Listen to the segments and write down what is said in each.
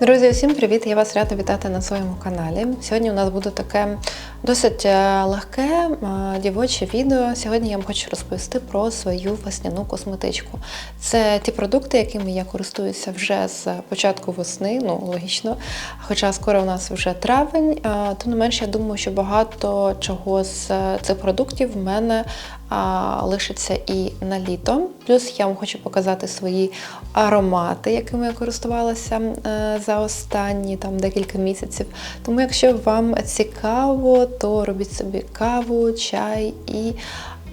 Друзі, всім привіт! Я вас рада вітати на своєму каналі. Сьогодні у нас буде таке досить е, легке е, дівоче відео. Сьогодні я вам хочу розповісти про свою весняну косметичку. Це ті продукти, якими я користуюся вже з початку весни, ну логічно. Хоча скоро у нас вже травень, е, тим не менше, я думаю, що багато чого з цих продуктів в мене а, лишиться і на літо. Плюс я вам хочу показати свої аромати, якими я користувалася е, за останні там декілька місяців. Тому, якщо вам цікаво, то робіть собі каву, чай і.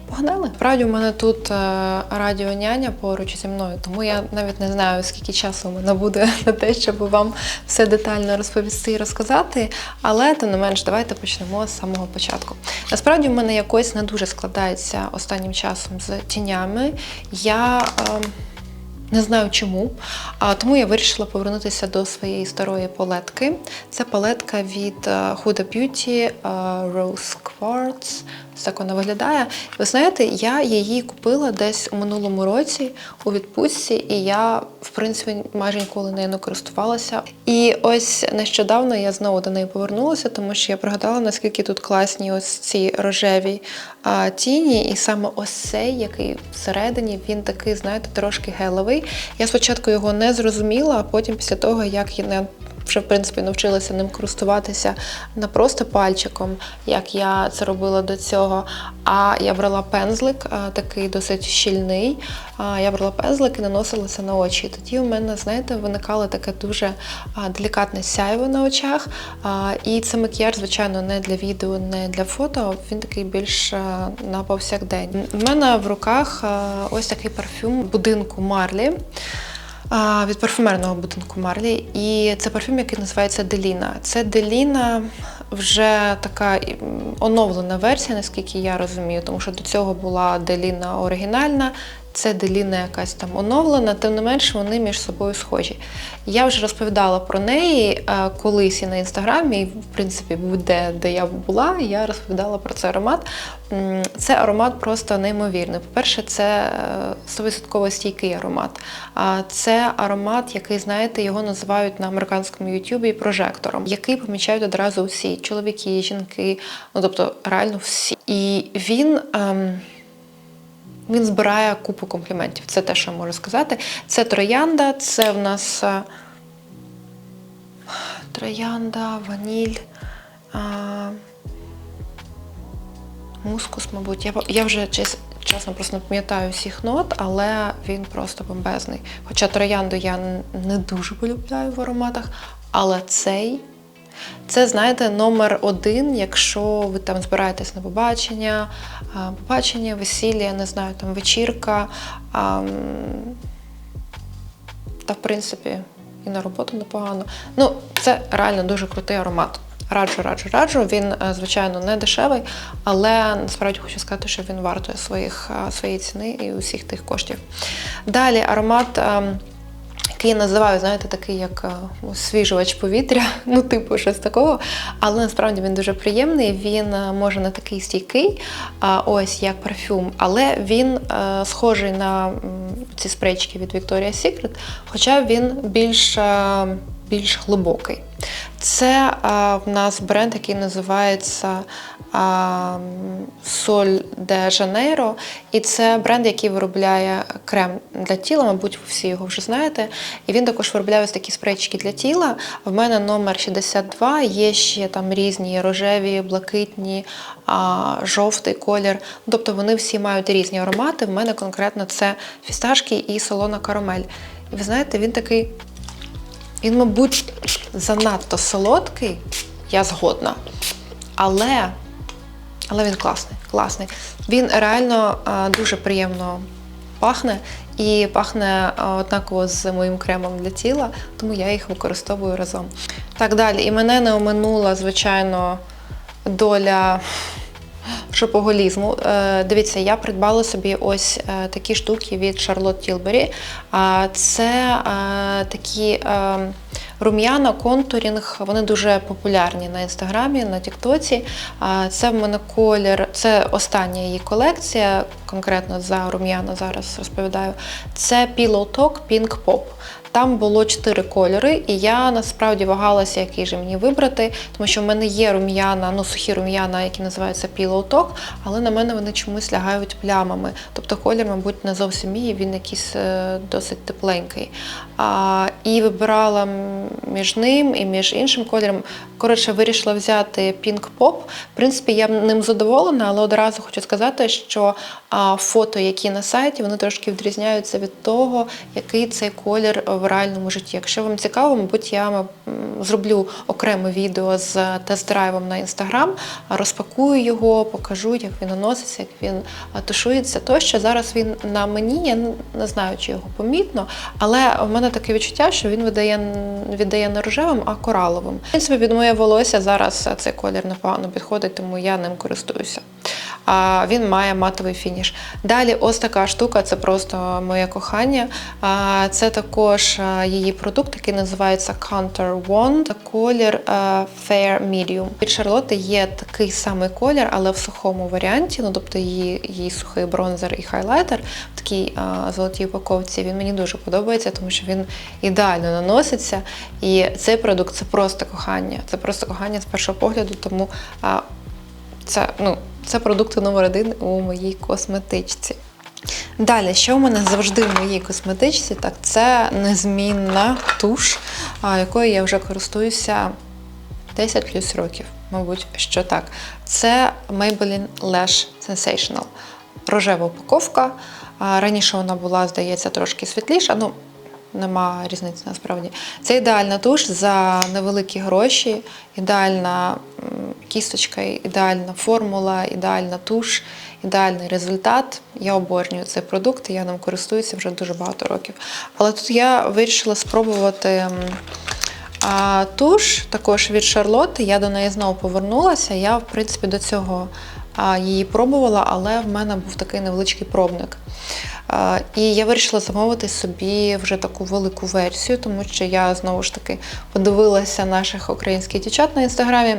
Погнали. Справді, у мене тут е, радіоняня поруч зі мною, тому я навіть не знаю, скільки часу у мене буде на те, щоб вам все детально розповісти і розказати. Але тим не менш, давайте почнемо з самого початку. Насправді, в мене якось не дуже складається останнім часом з тінями. Я. Е, не знаю чому, а тому я вирішила повернутися до своєї старої палетки. Це палетка від е, Huda Beauty е, Rose Quartz. Ось так вона виглядає. Ви знаєте, я її купила десь у минулому році у відпустці, і я, в принципі, майже ніколи нею не користувалася. І ось нещодавно я знову до неї повернулася, тому що я пригадала, наскільки тут класні ось ці рожеві тіні, і саме ось цей, який всередині, він такий, знаєте, трошки геловий. Я спочатку його не зрозуміла, а потім після того, як я вже в принципі навчилася ним користуватися не просто пальчиком, як я це робила до цього. А я брала пензлик, такий досить щільний. Я брала пензлик і наносилася на очі. І тоді у мене, знаєте, виникало таке дуже а, делікатне сяйво на очах. І це макіяж, звичайно, не для відео, не для фото. Він такий більш на повсякдень. У мене в руках ось такий парфюм будинку Марлі. Від парфюмерного будинку Марлі. І це парфюм, який називається Деліна. Це Деліна вже така оновлена версія, наскільки я розумію, тому що до цього була Деліна оригінальна. Це Деліна якась там оновлена, тим не менш вони між собою схожі. Я вже розповідала про неї е, колись і на інстаграмі, і в принципі будь-де, де я була, я розповідала про цей аромат. Це аромат просто неймовірний. По-перше, це е, 100% стійкий аромат. А це аромат, який, знаєте, його називають на американському ютубі прожектором, який помічають одразу всі чоловіки, жінки, ну тобто реально всі. І він. Ем, він збирає купу компліментів. Це те, що я можу сказати. Це троянда, це в нас е, троянда, ваніль, а, мускус, мабуть. Я, я вже чес- чесно просто не пам'ятаю всіх нот, але він просто бомбезний. Хоча троянду я не дуже полюбляю в ароматах, але цей. Це, знаєте, номер один, якщо ви там збираєтесь на побачення, побачення, весілля, не знаю, там вечірка. а, Та, в принципі, і на роботу непогано. Ну, це реально дуже крутий аромат. Раджу, раджу, раджу. Він, е, звичайно, не дешевий, але насправді хочу сказати, що він вартує своїх, е, своєї ціни і усіх тих коштів. Далі аромат. Який я називаю, знаєте, такий як е, освіжувач повітря, ну, типу, щось такого. Але насправді він дуже приємний. Він е, може не такий стійкий, ось як парфюм, але він е, схожий на ці спречки від Victoria's Secret, хоча він більш, більш глибокий. Це е, в нас бренд, який називається а, Соль де Жанейро. І це бренд, який виробляє крем для тіла, мабуть, ви всі його вже знаєте. І він також виробляє ось такі спрейчики для тіла. В мене номер 62, є ще там різні рожеві, блакитні, а, жовтий колір. Ну, Тобто вони всі мають різні аромати. В мене конкретно це фісташки і солона карамель. І ви знаєте, він такий. Він, мабуть, занадто солодкий, я згодна. Але, але він класний, класний. Він реально а, дуже приємно пахне і пахне а, однаково з моїм кремом для тіла, тому я їх використовую разом. Так далі. І мене не оминула, звичайно, доля шопоголізму. Е, Дивіться, я придбала собі ось е, такі штуки від Tilbury. А Це е, такі рум'яна, контурінг, вони дуже популярні на інстаграмі, на Тіктоці. Це в мене колір, це остання її колекція, конкретно за рум'яна зараз розповідаю. Це Pillow Talk Pink Pop. Там було чотири кольори, і я насправді вагалася, який же мені вибрати, тому що в мене є рум'яна, ну сухі рум'яна, які називаються Talk, але на мене вони чомусь лягають плямами. Тобто колір, мабуть, не зовсім мій, він якийсь е, досить тепленький. І вибирала між ним і між іншим кольором. Коротше, вирішила взяти Pop. В принципі, я ним задоволена, але одразу хочу сказати, що фото, які на сайті, вони трошки відрізняються від того, який цей колір в реальному житті. Якщо вам цікаво, мабуть, я зроблю окреме відео з тест-драйвом на інстаграм, розпакую його, покажу, як він наноситься, як він тушується. Тощо зараз він на мені, я не знаю, чи його помітно, але в мене таке відчуття, що він видає, віддає не рожевим, а кораловим. В принципі, під моє волосся зараз цей колір непогано підходить, тому я ним користуюся. А він має матовий фініш. Далі, ось така штука, це просто моє кохання. А, Це також її продукт, який називається Counter Wand. Колір Fair Medium. Від Шарлотти є такий самий колір, але в сухому варіанті. Ну, тобто її, її сухий бронзер і хайлайтер в такій а, золотій упаковці. Він мені дуже подобається, тому що він ідеально наноситься. І цей продукт це просто кохання. Це просто кохання з першого погляду, тому а, це, ну, це продукти номер один у моїй косметичці. Далі, що в мене завжди в моїй косметичці, так це незмінна туш, якою я вже користуюся 10 плюс років, мабуть, що так. Це Maybelline Lash Sensational. Рожева упаковка. Раніше вона була, здається, трошки світліша. Ну, нема різниці насправді. Це ідеальна туш за невеликі гроші, ідеальна кісточка, ідеальна формула, ідеальна туш, ідеальний результат. Я обожнюю цей продукт, і я ним користуюся вже дуже багато років. Але тут я вирішила спробувати. а туш також від Шарлотти, я до неї знову повернулася. Я, в принципі, до цього її пробувала, але в мене був такий невеличкий пробник. І я вирішила замовити собі вже таку велику версію, тому що я знову ж таки подивилася наших українських дівчат на інстаграмі.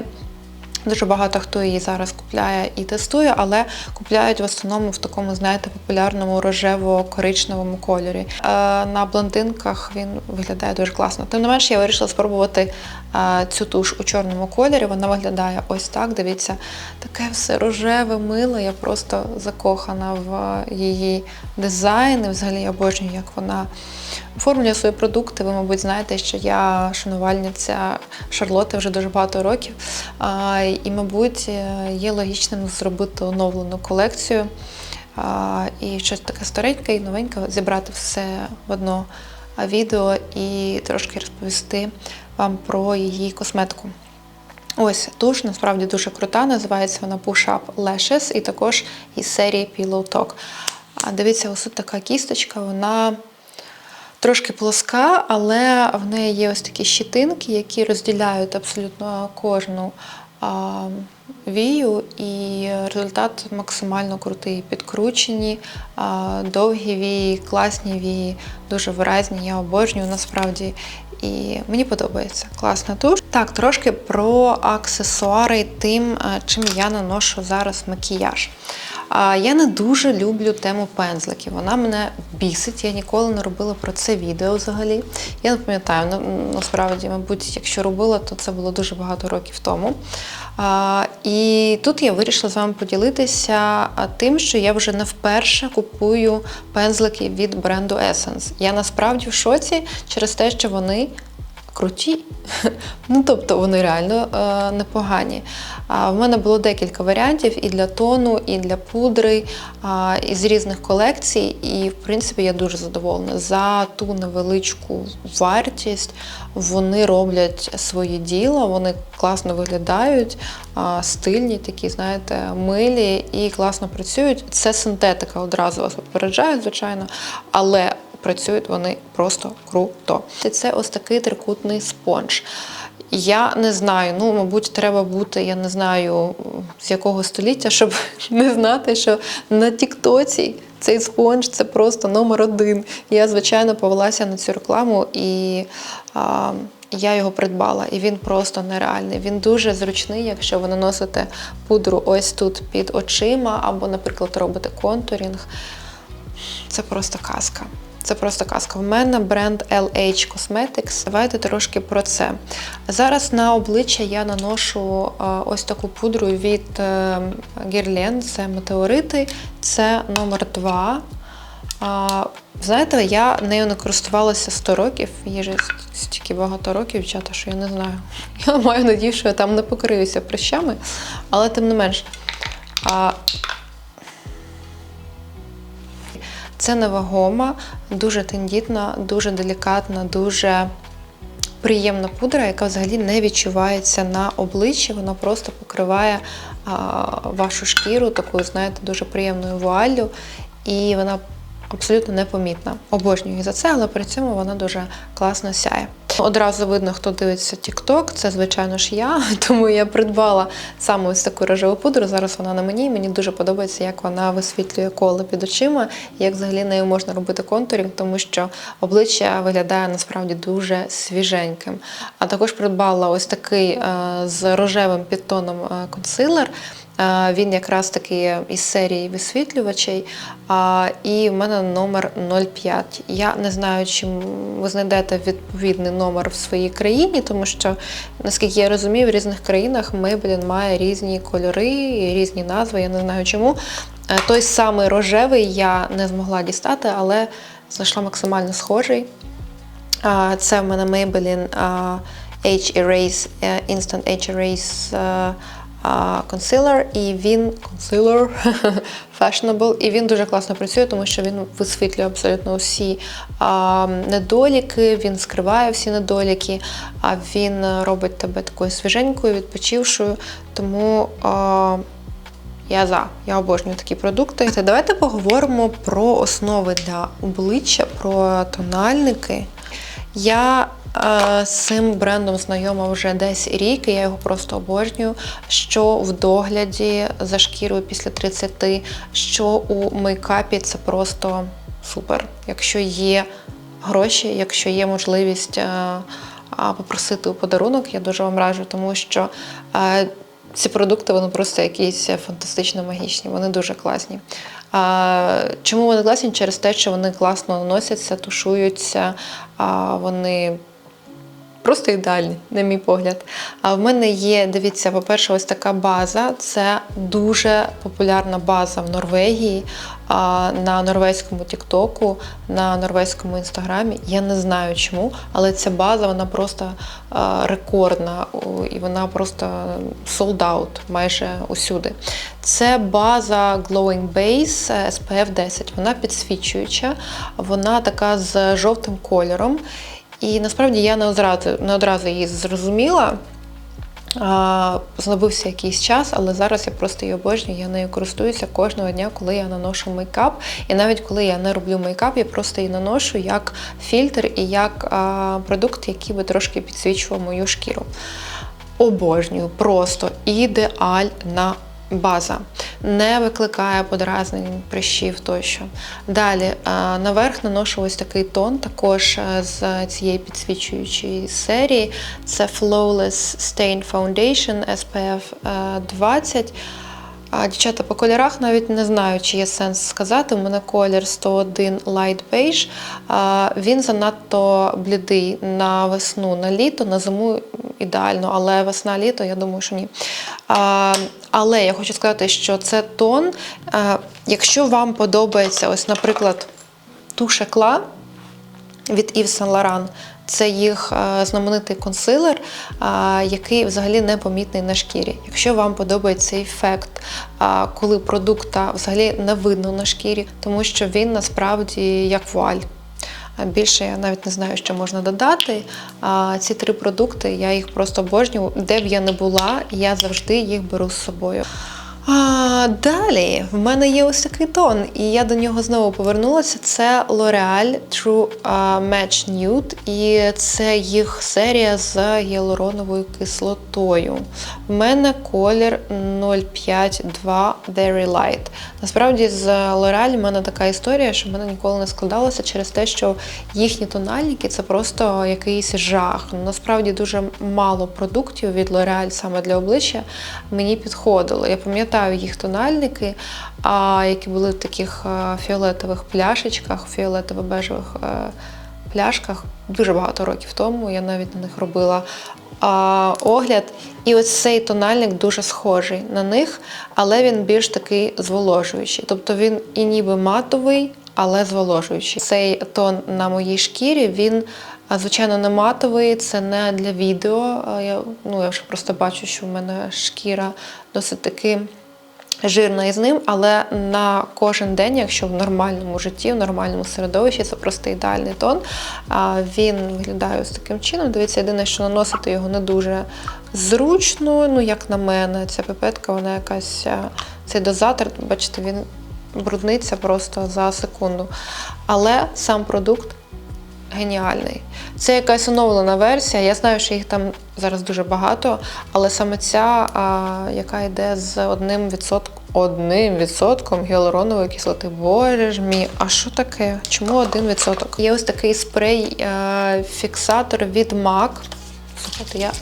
Дуже багато хто її зараз купляє і тестує, але купляють в основному в такому, знаєте, популярному рожево-коричневому кольорі. На блондинках він виглядає дуже класно. Тим не менше, я вирішила спробувати цю туш у чорному кольорі. Вона виглядає ось так. Дивіться, таке все рожеве, миле. Я просто закохана в її дизайн. І взагалі я обожнюю, як вона оформлює свої продукти. Ви, мабуть, знаєте, що я шанувальниця Шарлоти вже дуже багато років. І, мабуть, є логічним зробити оновлену колекцію і щось таке стареньке і новеньке, зібрати все в одно відео і трошки розповісти вам про її косметику. Ось туш насправді дуже крута, називається вона Push Up Lashes і також із серії Pillow Talk. Дивіться, ось тут така кісточка, вона трошки плоска, але в неї є ось такі щитинки, які розділяють абсолютно кожну а, вію, і результат максимально крутий. Підкручені, а, довгі вії, класні вії, дуже виразні. Я обожнюю насправді. І мені подобається класна туш. Так, трошки про аксесуари тим, е, чим я наношу зараз макіяж. Я не дуже люблю тему пензликів. Вона мене бісить. Я ніколи не робила про це відео взагалі. Я не пам'ятаю, насправді, мабуть, якщо робила, то це було дуже багато років тому. А, І тут я вирішила з вами поділитися тим, що я вже не вперше купую пензлики від бренду Essence. Я насправді в шоці через те, що вони круті. Ну, тобто вони реально е, непогані. А в мене було декілька варіантів і для тону, і для пудри, а, із різних колекцій. І, в принципі, я дуже задоволена. За ту невеличку вартість вони роблять своє діло, вони класно виглядають, а, стильні, такі, знаєте, милі і класно працюють. Це синтетика, одразу вас попереджаю, звичайно, але працюють вони просто круто. І Це ось такий трикутний спонж. Я не знаю, ну, мабуть, треба бути, я не знаю, з якого століття, щоб не знати, що на Тіктоці цей спонж це просто номер один. Я, звичайно, повелася на цю рекламу і а, я його придбала. І він просто нереальний. Він дуже зручний, якщо ви наносите пудру ось тут під очима, або, наприклад, робите контурінг. Це просто казка. Це просто казка. В мене бренд LH Cosmetics. Давайте трошки про це. Зараз на обличчя я наношу е, ось таку пудру від е, Guerlain, це метеорити, це номер 2. Знаєте, я нею не користувалася 100 років, їй же стільки багато років, дівчата, що я не знаю. Я маю надію, що я там не покриюся прищами, але тим не менш. Це невагома, дуже тендітна, дуже делікатна, дуже приємна пудра, яка взагалі не відчувається на обличчі. Вона просто покриває вашу шкіру такою, знаєте, дуже приємною вуаллю, і вона абсолютно непомітна. Обожнюю за це, але при цьому вона дуже класно сяє. Одразу видно, хто дивиться TikTok, це, звичайно ж, я, тому я придбала саме ось таку рожеву пудру. Зараз вона на мені. і Мені дуже подобається, як вона висвітлює коло під очима, як взагалі нею можна робити контурінг, тому що обличчя виглядає насправді дуже свіженьким. А також придбала ось такий е, з рожевим підтоном е, консилер. Е, Він якраз таки із серії висвітлювачей. І в мене номер 05. Я не знаю, чи ви знайдете відповідний номер в своїй країні, тому що, наскільки я розумію, в різних країнах Maybelline має різні кольори, різні назви. Я не знаю чому. Е, Той самий рожевий я не змогла дістати, але знайшла максимально схожий. Це в мене Maybelline Age Erase, е, Instant Age Erase консилер, і він консилер fashionable, і він дуже класно працює, тому що він висвітлює абсолютно усі а, недоліки, він скриває всі недоліки, а він робить тебе такою свіженькою, відпочившою. Тому а, я за, я обожнюю такі продукти. Та Давайте поговоримо про основи для обличчя, про тональники. Я з цим брендом знайома вже десь рік, і я його просто обожнюю. Що в догляді за шкірою після 30, що у мейкапі це просто супер. Якщо є гроші, якщо є можливість е, попросити у подарунок, я дуже вам раджу, тому що е, ці продукти вони просто якісь фантастично магічні, вони дуже класні. А, чому вони класні? Через те, що вони класно наносяться, тушуються, а, вони просто ідеальні, на мій погляд. А в мене є, дивіться, по-перше, ось така база. Це дуже популярна база в Норвегії, на норвезькому Тіктоку, на норвезькому інстаграмі. Я не знаю чому, але ця база вона просто рекордна і вона просто sold out майже усюди. Це база Glowing Base е, SPF 10. Вона підсвічуюча, вона така з жовтим кольором. І насправді я не одразу, не одразу її зрозуміла. А, Знадобився якийсь час, але зараз я просто її обожнюю. Я нею користуюся кожного дня, коли я наношу мейкап. І навіть коли я не роблю мейкап, я просто її наношу як фільтр і як а, продукт, який би трошки підсвічував мою шкіру. Обожнюю, просто ідеальна база. Не викликає подразнень, прищів тощо. Далі е, наверх наношу ось такий тон, також е, з цієї підсвічуючої серії. Це Flawless Stain Foundation SPF е, 20. А, Дівчата, по кольорах навіть не знаю, чи є сенс сказати. У мене колір 101 Light Beige. Він занадто блідий на весну, на літо, на зиму ідеально, але весна-літо, я думаю, що ні. А, Але я хочу сказати, що це тон. а, Якщо вам подобається, ось, наприклад, туш екла, від Yves Saint Laurent. Це їх е, знаменитий консилер, е, який взагалі не помітний на шкірі. Якщо вам подобається ефект, е, коли продукта взагалі не видно на шкірі, тому що він насправді як вуаль. Більше я навіть не знаю, що можна додати. А ці три продукти я їх просто обожнюю. Де б я не була, я завжди їх беру з собою. А, далі в мене є ось такий тон, і я до нього знову повернулася. Це L'Oreal True Match Nude, і це їх серія з гіалуроновою кислотою. В мене колір 052 Very Light. Насправді з L'Oreal в мене така історія, що в мене ніколи не складалося через те, що їхні тональники це просто якийсь жах. Насправді дуже мало продуктів від L'Oreal саме для обличчя мені підходило. Я пам'ятаю. Пам'ятаю їх тональники, а, які були в таких а, фіолетових пляшечках, фіолетово-бежевих а, пляшках дуже багато років тому. Я навіть на них робила а, огляд. І ось цей тональник дуже схожий на них, але він більш такий зволожуючий. Тобто він і ніби матовий, але зволожуючий. Цей тон на моїй шкірі він. а, Звичайно, не матовий, це не для відео. Я, ну, я вже просто бачу, що в мене шкіра досить таки жирна із ним, але на кожен день, якщо в нормальному житті, в нормальному середовищі, це просто ідеальний тон. Він виглядає ось таким чином. Дивіться, єдине, що наносити його не дуже зручно, ну як на мене, ця пипетка, вона якась цей дозатор, бачите, він брудниться просто за секунду. Але сам продукт геніальний. Це якась оновлена версія. Я знаю, що їх там зараз дуже багато, але саме ця, а, яка йде з одним відсотком. Одним відсотком гіалуронової кислоти. Боже ж мій, а що таке? Чому один відсоток? Є ось такий спрей е, фіксатор від MAC. Слухайте, я.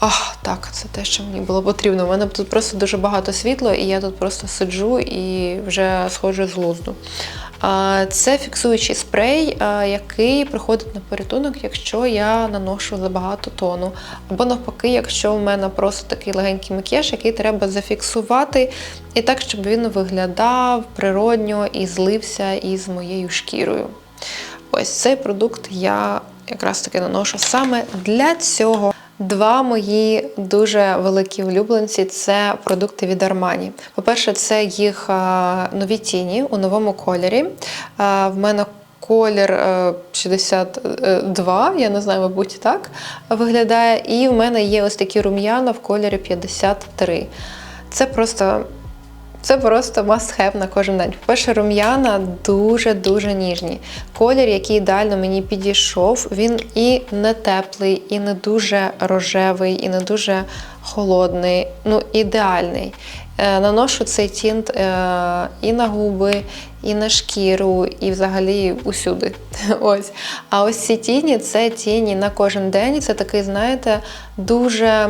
Ах, так, це те, що мені було потрібно. У мене тут просто дуже багато світла, і я тут просто сиджу і вже сходжу з глузду. Це фіксуючий спрей, який приходить на порятунок, якщо я наношу забагато тону. Або навпаки, якщо в мене просто такий легенький макіяж, який треба зафіксувати, і так, щоб він виглядав природньо і злився із моєю шкірою. Ось цей продукт я якраз таки наношу саме для цього. Два мої дуже великі улюбленці це продукти від Armani. По-перше, це їх нові тіні у новому кольорі. В мене колір е, 62, я не знаю, мабуть, так виглядає. І в мене є ось такі рум'яна в кольорі 53. Це просто. Це просто must-have на кожен день. По-перше, рум'яна дуже-дуже ніжні. Колір, який ідеально мені підійшов, він і не теплий, і не дуже рожевий, і не дуже холодний. Ну, ідеальний. Е, Наношу цей тінт е, і на губи, і на шкіру, і взагалі усюди. Ось. А ось ці тіні це тіні на кожен день. Це такий, знаєте, дуже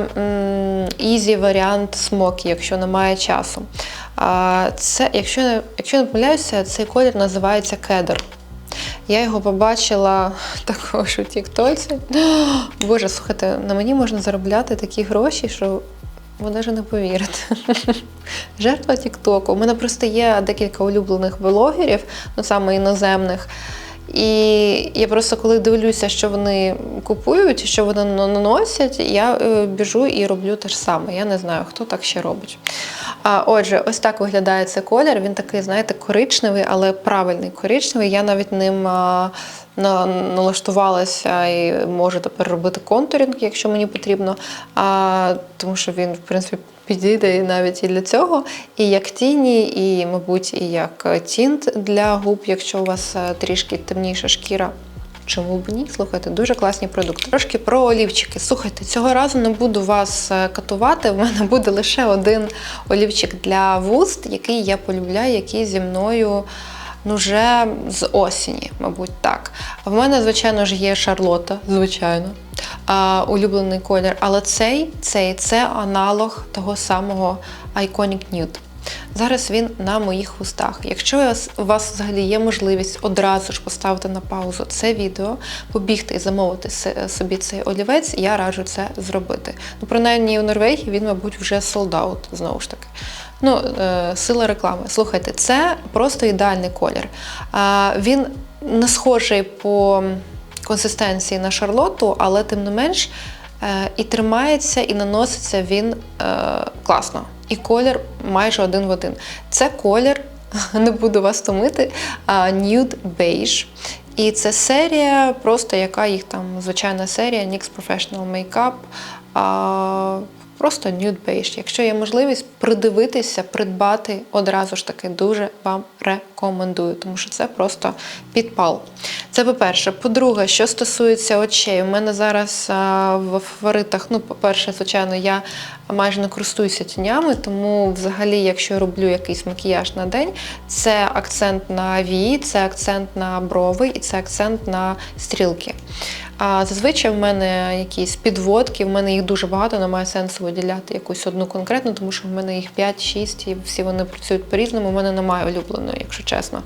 ізі варіант смокі, якщо немає часу. Це, якщо, якщо не помиляюся, цей колір називається кедр. Я його побачила також у Тіктоці. Боже, слухайте, на мені можна заробляти такі гроші, що ви навіть не повірите. Жертва Тіктоку. У мене просто є декілька улюблених блогерів, ну саме іноземних. І я просто коли дивлюся, що вони купують, що вони наносять, я е, біжу і роблю те ж саме. Я не знаю, хто так ще робить. А, отже, ось так виглядає цей колір. Він такий, знаєте, коричневий, але правильний коричневий. Я навіть ним налаштувалася і можу тепер робити контурінг, якщо мені потрібно. А, тому що він, в принципі, підійде навіть і для цього. І як тіні, і, мабуть, і як тінт для губ, якщо у вас е, трішки темніша шкіра. Чому б ні? Слухайте, дуже класні продукти. Трошки про олівчики. Слухайте, цього разу не буду вас е, катувати. В мене буде лише один олівчик для вуст, який я полюбляю, який зі мною ну, вже з осені, мабуть, так. В мене, звичайно ж, є Шарлота, звичайно. Улюблений колір, але цей, цей це аналог того самого Iconic Nude. Зараз він на моїх вустах. Якщо у вас- взагалі є можливість одразу ж поставити на паузу це відео, побігти і замовити собі цей олівець, я раджу це зробити. Ну, принаймні в Норвегії він, мабуть, вже out, знову ж таки. Ну, е, сила реклами. Слухайте, це просто ідеальний колір. Він не схожий по консистенції на шарлоту, але тим не менш е, і тримається, і наноситься він е, класно. І колір майже один в один. Це колір, не буду вас томити, Nude Beige. І це серія, просто яка їх там звичайна серія NYX Professional Makeup. Просто Beige. Якщо є можливість придивитися, придбати одразу ж таки дуже вам рекомендую, тому що це просто підпал. Це по-перше. По-друге, що стосується очей, у мене зараз в фаворитах, ну, по-перше, звичайно, я майже не користуюся тінями, тому взагалі, якщо роблю якийсь макіяж на день, це акцент на вії, це акцент на брови і це акцент на стрілки. А зазвичай в мене якісь підводки, в мене їх дуже багато, немає сенсу виділяти якусь одну конкретну, тому що в мене їх 5-6 і всі вони працюють по-різному. У мене немає улюбленої, якщо чесно.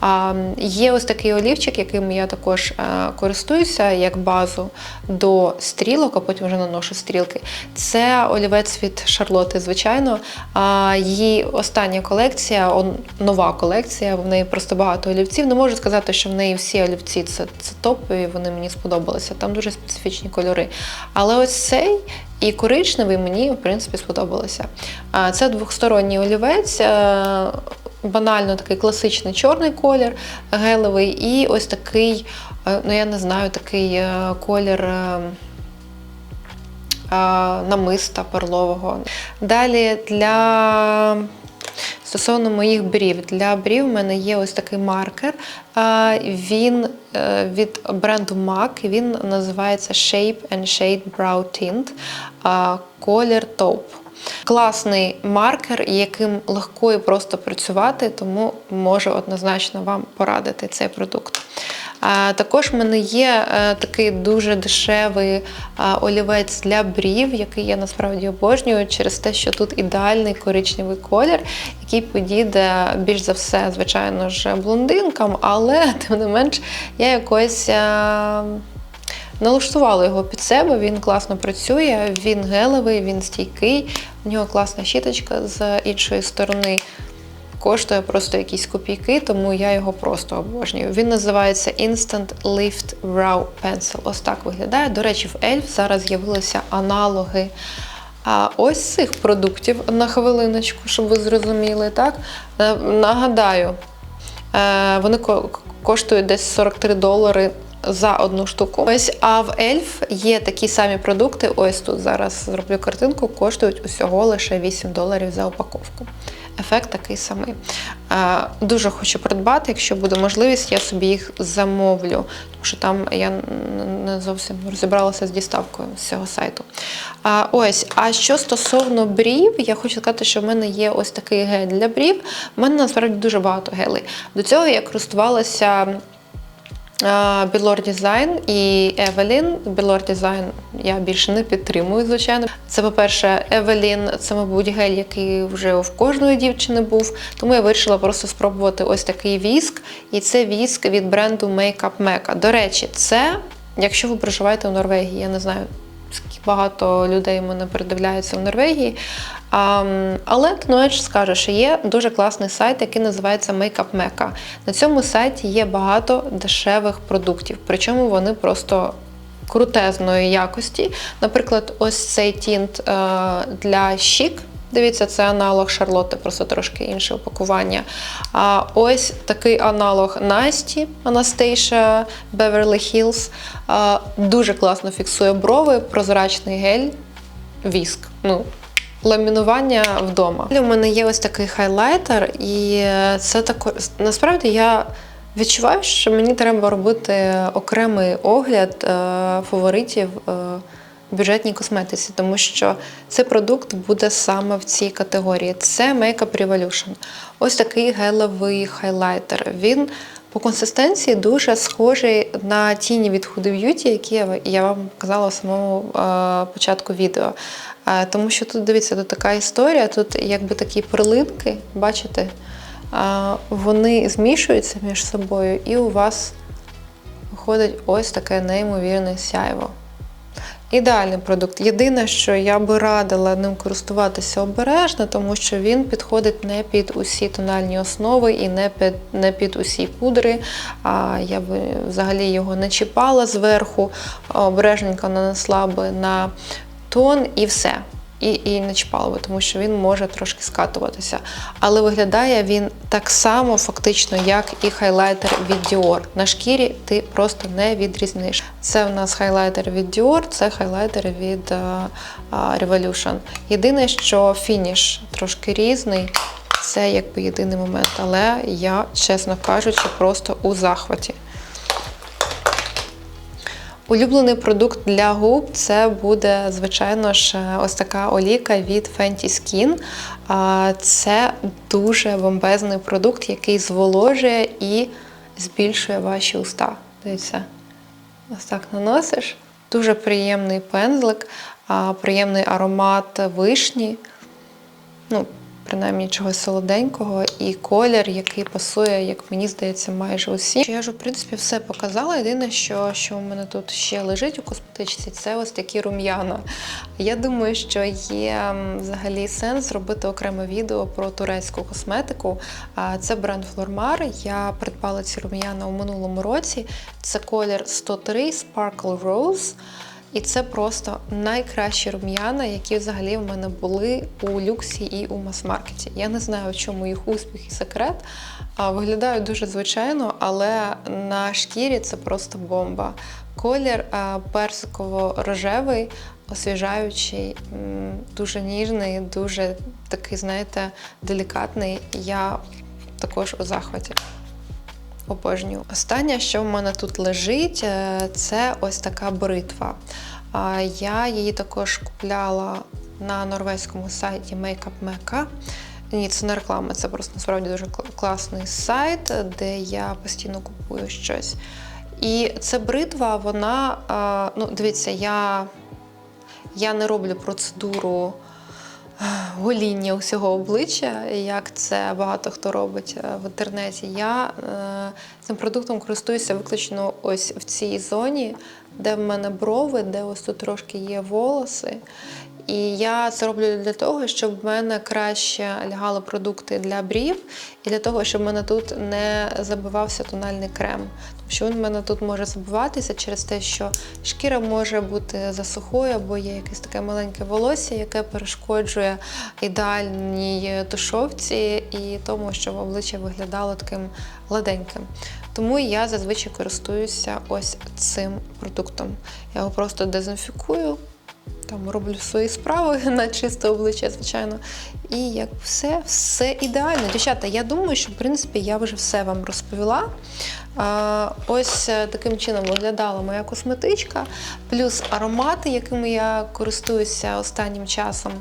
А, є ось такий олівчик, яким я також е, користуюся як базу до стрілок, а потім вже наношу стрілки. Це олівець від Шарлоти, звичайно. А, її остання колекція, нова колекція, в неї просто багато олівців. Не можу сказати, що в неї всі олівці це, це топові, вони мені сподобалися. Там дуже специфічні кольори. Але ось цей і коричневий мені, в принципі, сподобалося. Це двохсторонній олівець. е, Банально такий класичний чорний колір, гелевий, і ось такий, е, ну я не знаю, такий е, колір намиста перлового. Далі для стосовно моїх брів. Для брів в мене є ось такий маркер. Він е, від бренду MAC, він називається Shape and Shade Brow Tint, колір Taupe. Класний маркер, яким легко і просто працювати, тому можу однозначно вам порадити цей продукт. Також в мене є е, такий дуже дешевий олівець для брів, який я насправді обожнюю через те, що тут ідеальний коричневий колір, який підійде більш за все, звичайно ж, блондинкам, але тим не менш я якось. Налаштувала його під себе, він класно працює, він гелевий, він стійкий, в нього класна щіточка з іншої сторони. Коштує просто якісь копійки, тому я його просто обожнюю. Він називається Instant Lift Brow Pencil. Ось так виглядає. До речі, в Elf зараз з'явилися аналоги а ось цих продуктів на хвилиночку, щоб ви зрозуміли. так? Е, Нагадаю, е, вони коштують десь 43 долари за одну штуку. Ось, а в Ельф є такі самі продукти. Ось тут зараз зроблю картинку, коштують усього лише 8 доларів за упаковку. Ефект такий самий. Е, Дуже хочу придбати, якщо буде можливість, я собі їх замовлю, тому що там я не зовсім розібралася з доставкою з цього сайту. А, ось, а що стосовно брів, я хочу сказати, що в мене є ось такий гель для брів. У мене насправді дуже багато гелей. До цього я користувалася. Білор Дизайн і Евелін. Білор Дизайн я більше не підтримую, звичайно. Це, по-перше, Евелін, це, мабуть, гель, який вже в кожної дівчини був. Тому я вирішила просто спробувати ось такий віск. І це віск від бренду Makeup Mecca. До речі, це, якщо ви проживаєте в Норвегії, я не знаю. Багато людей мене передивляються в Норвегії. Але не менш що є дуже класний сайт, який називається Makeup Mecca. На цьому сайті є багато дешевих продуктів, причому вони просто крутезної якості. Наприклад, ось цей тінт е, для щік. Дивіться, це аналог Шарлотти, просто трошки інше упакування. А ось такий аналог Насті Anastasia Beverly Hills. Дуже класно фіксує брови, прозрачний гель, віск. Ну, Ламінування вдома. У мене є ось такий хайлайтер, і це також насправді я відчуваю, що мені треба робити окремий огляд е, фаворитів е, бюджетній косметиці, тому що цей продукт буде саме в цій категорії. Це Makeup Revolution. Ось такий гелевий хайлайтер. Він по консистенції дуже схожий на тіні від Huda Beauty, які я- вам казала в самому е, початку відео. Е, Тому що тут дивіться, тут така історія, тут якби такі перлинки, бачите, е, вони змішуються між собою, і у вас виходить ось таке неймовірне сяйво. Ідеальний продукт. Єдине, що я би радила ним користуватися обережно, тому що він підходить не під усі тональні основи і не під, не під усі пудри. А я би взагалі його не чіпала зверху, обережненько нанесла би на тон і все. І, і не чіпала тому що він може трошки скатуватися. Але виглядає він так само фактично, як і хайлайтер від Dior. На шкірі ти просто не відрізниш. Це в нас хайлайтер від Dior, це хайлайтер від е, е, Revolution. Єдине, що фініш трошки різний, це якби єдиний момент. Але я, чесно кажучи, просто у захваті. Улюблений продукт для губ це буде, звичайно ж, ось така оліка від Fenty Skin. Це дуже бомбезний продукт, який зволожує і збільшує ваші уста. Дивіться. Ось так наносиш. Дуже приємний пензлик, приємний аромат вишні. Ну, принаймні чогось солоденького, і колір, який пасує, як мені здається, майже усі. Я ж, в принципі, все показала. Єдине, що, що у мене тут ще лежить у косметичці, це ось такі рум'яна. Я думаю, що є взагалі сенс зробити окреме відео про турецьку косметику. Це бренд Flormar. Я придбала ці рум'яна у минулому році. Це колір 103 Sparkle Rose. І це просто найкращі рум'яна, які взагалі в мене були у люксі і у мас-маркеті. Я не знаю, в чому їх успіх і секрет. Виглядають дуже звичайно, але на шкірі це просто бомба. Колір персиково-рожевий, освіжаючий, дуже ніжний, дуже такий, знаєте, делікатний. Я також у захваті. Обожнюю. Останнє, що в мене тут лежить, е, це ось така бритва. Я її також купляла на норвезькому сайті Makeup Mecca. Ні, це не реклама, це просто насправді дуже класний сайт, де я постійно купую щось. І ця бритва, вона, ну, дивіться, я, я не роблю процедуру гоління усього обличчя, як це багато хто робить е, в інтернеті. Я е, цим продуктом користуюся виключно ось в цій зоні, де в мене брови, де ось тут трошки є волоси. І я це роблю для того, щоб в мене краще лягали продукти для брів, і для того, щоб в мене тут не забивався тональний крем. Тому що він в мене тут може забиватися через те, що шкіра може бути засухою, або є якесь таке маленьке волосся, яке перешкоджує ідеальній тушовці і тому, щоб обличчя виглядало таким гладеньким. Тому я зазвичай користуюся ось цим продуктом. Я його просто дезінфікую, там роблю свої справи на чисте обличчя, звичайно. І як все, все ідеально. Дівчата, я думаю, що в принципі я вже все вам розповіла. Ось е, таким чином виглядала моя косметичка, плюс аромати, якими я користуюся останнім часом.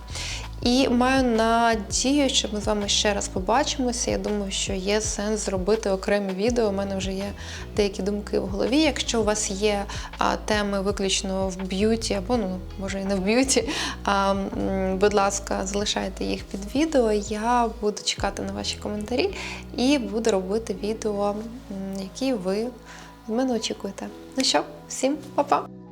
І маю надію, що ми з вами ще раз побачимося. Я думаю, що є сенс зробити окремі відео. У мене вже є деякі думки в голові. Якщо у вас є а, теми виключно в б'юті, або ну може і не в б'юті, будь ласка, залишайте їх під відео. Я буду чекати на ваші коментарі і буду робити відео, які ви від мене очікуєте. Ну що, всім па-па!